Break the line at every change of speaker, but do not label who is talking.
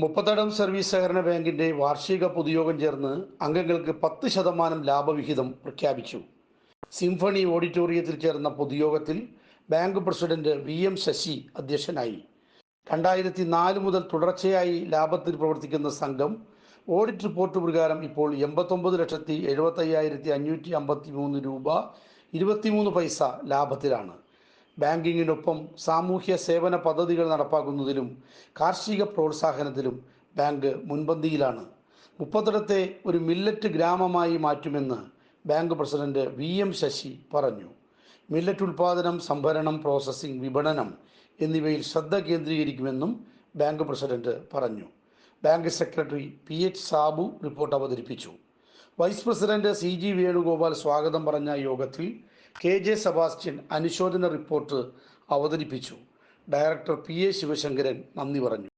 Muppathadam service സഹകരണ ബാങ്കിന്റെ വാർഷിക പൊതുയോഗം ചേർന്ന് അംഗങ്ങൾക്ക് പത്ത് ശതമാനം ലാഭവിഹിതം പ്രഖ്യാപിച്ചു. സിംഫണി ഓഡിറ്റോറിയത്തിൽ ചേർന്ന പൊതുയോഗത്തിൽ bank president V M Sasi അധ്യക്ഷനായി. രണ്ടായിരത്തി നാല് മുതൽ തുടർച്ചയായി ലാഭത്തിൽ പ്രവർത്തിക്കുന്ന സംഘം ഓഡിറ്റ് റിപ്പോർട്ട് പ്രകാരം ഇപ്പോൾ എൺപത്തൊമ്പത് ലക്ഷത്തി എഴുപത്തയ്യായിരത്തി അഞ്ഞൂറ്റി അമ്പത്തി മൂന്ന് രൂപ ഇരുപത്തിമൂന്ന് പൈസ ലാഭത്തിലാണ്. ബാങ്കിങ്ങിനൊപ്പം സാമൂഹ്യ സേവന പദ്ധതികൾ നടപ്പാക്കുന്നതിലും കാർഷിക പ്രോത്സാഹനത്തിലും ബാങ്ക് മുൻപന്തിയിലാണ്. മുപ്പത്തിടത്തെ ഒരു മില്ലറ്റ് ഗ്രാമമായി മാറ്റുമെന്ന് bank president V M Sasi പറഞ്ഞു. മില്ലറ്റ് ഉൽപാദനം സംഭരണം പ്രോസസ്സിംഗ് വിപണനം എന്നിവയിൽ ശ്രദ്ധ കേന്ദ്രീകരിക്കുമെന്നും ബാങ്ക് പ്രസിഡന്റ് പറഞ്ഞു. Bank secretary P H Sabu report അവതരിപ്പിച്ചു. Vice president C G Venugopal സ്വാഗതം പറഞ്ഞ യോഗത്തിൽ കെ ജെ സെബാസ്റ്റ്യൻ അനുശോചന റിപ്പോർട്ട് അവതരിപ്പിച്ചു. ഡയറക്ടർ പി എ ശിവശങ്കരൻ നന്ദി പറഞ്ഞു.